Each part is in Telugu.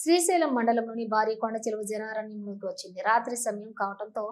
శ్రీశైలం మండలంలోని భారీ కొండ చెరువు జనారణ్యంలోకి వచ్చింది. రాత్రి సమయం కావడంతో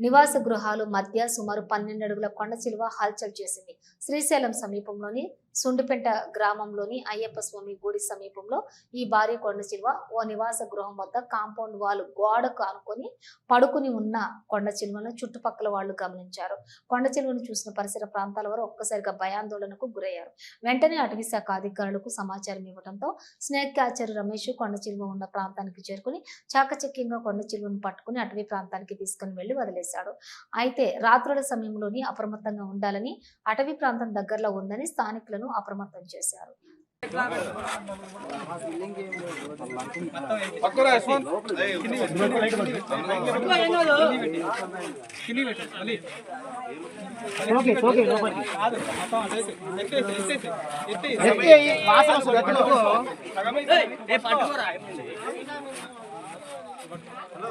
నివాస గృహాలు మధ్య సుమారు పన్నెండు అడుగుల కొండ చిలువ హల్చల్ చేసింది. శ్రీశైలం సమీపంలోని సుండిపెంట గ్రామంలోని అయ్యప్ప స్వామి గుడి సమీపంలో ఈ భారీ కొండ చిలువ ఓ నివాస గృహం వద్ద కాంపౌండ్ వాల్ గోడకు ఆనుకొని పడుకుని ఉన్న కొండ చిలువను చుట్టుపక్కల వాళ్ళు గమనించారు. కొండ చిలువను చూసిన పరిసర ప్రాంతాల వారు ఒక్కసారిగా భయాందోళనకు గురయ్యారు. వెంటనే అటవీ శాఖ అధికారులకు సమాచారం ఇవ్వడంతో స్నేక్ క్యాచర్ రమేష్ కొండ చిలువ ఉన్న ప్రాంతానికి చేరుకుని చాకచక్యంగా కొండ చిలువను పట్టుకుని అటవీ ప్రాంతానికి తీసుకుని వెళ్ళి వదిలేశాడు. అయితే రాత్రుల సమయంలోని అప్రమత్తంగా ఉండాలని అటవీ ప్రాంతం దగ్గరలో ఉందని స్థానికులను అధికారులను అప్రమత్తం చేశారు. హలో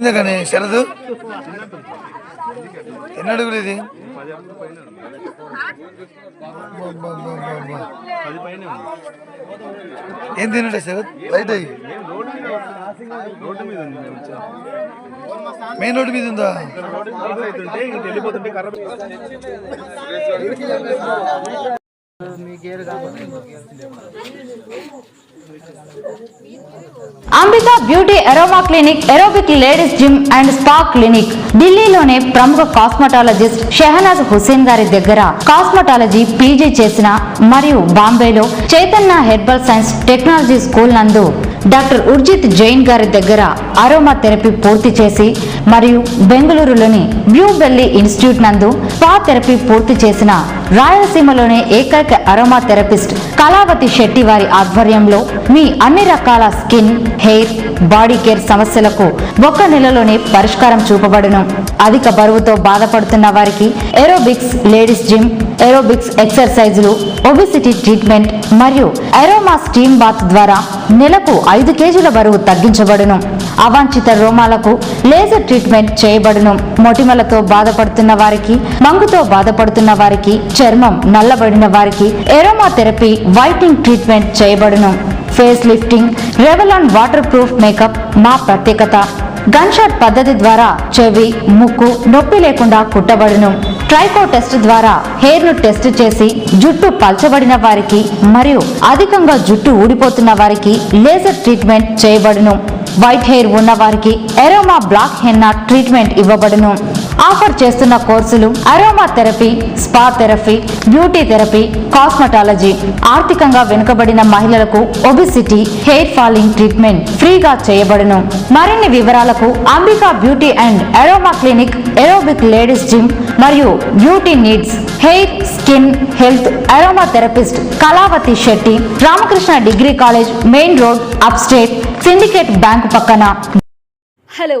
కానీ శరదు. ఎన్ని అడుగులు ఇది? ఏం తినడే శరత్ లైట్ అయ్యి. మెయిన్ రోడ్డు మీద ఉందా? Ambika beauty aroma clinic aerobic ladies gym and spa clinic ఢిల్లీలోనే ప్రముఖ కాస్మెటాలజిస్ట్ షెహనాజ్ హుసేన్ గారి దగ్గర కాస్మెటాలజీ పీజీ చేసిన మరియు బాంబేలో Chaitanya herbal science technology school నందు డాక్టర్ ఉర్జిత్ జైన్ గారి దగ్గర అరోమా థెరపీ పూర్తి చేసి మరియు బెంగళూరులోని బ్లూ బెల్లీ ఇన్స్టిట్యూట్ నందు స్పా థెరపీ పూర్తి చేసిన రాయలసీమలోనే ఏకైక అరోమా థెరపిస్ట్ కళావతి శెట్టి వారి ఆధ్వర్యంలో మీ అన్ని రకాల స్కిన్ హెయిర్ బాడీ కేర్ సమస్యలకు ఒక్క నెలలోనే పరిష్కారం చూపబడును. అధిక బరువుతో బాధపడుతున్న వారికి ఏరోబిక్స్ లేడీస్ జిమ్ ఏరోబిక్స్ ఎక్సర్సైజులు ఒబిసిటీ ట్రీట్మెంట్ మరియు ఎరోమా స్టీమ్ బాత్ ద్వారా నెలకు ఐదు కేజీల బరువు తగ్గించబడును. అవాంఛిత రోమాలకు లేజర్ ట్రీట్మెంట్ చేయబడును. మొటిమలతో బాధపడుతున్న వారికి మంగుతో బాధపడుతున్న వారికి చర్మం నల్లబడిన వారికి ఎరోమా థెరపీ వైటింగ్ ట్రీట్మెంట్ చేయబడును. Face lifting Revlon waterproof makeup మా ప్రత్యేకత. గన్ షాట్ పద్ధతి ద్వారా చెవి ముక్కు నొప్పి లేకుండా కుట్టబడును. ట్రైకో టెస్ట్ ద్వారా హెయిర్ను టెస్ట్ చేసి జుట్టు పల్చబడిన వారికి మరియు అధికంగా జుట్టు ఊడిపోతున్న వారికి లేజర్ ట్రీట్మెంట్ చేయబడును. వైట్ హెయిర్ ఉన్న వారికి ఎరోమా బ్లాక్ హెన్నా ట్రీట్మెంట్ ఇవ్వబడును. ఆఫర్ చేస్తున్న కోర్సులు aroma therapy spa therapy beauty therapy cosmetology ఆర్థికంగా వెనుకబడిన మహిళలకు ఒబిసిటీ హెయిర్ ఫాలింగ్ ట్రీట్మెంట్ ఫ్రీగా చేయబడును. మరిన్ని వివరాలకు Ambika beauty and aroma clinic aerobic ladies gym మరియు beauty needs hair skin health aroma therapist Kalavathi Shetty Ramakrishna degree college main road up state syndicate bank పక్కన. హలో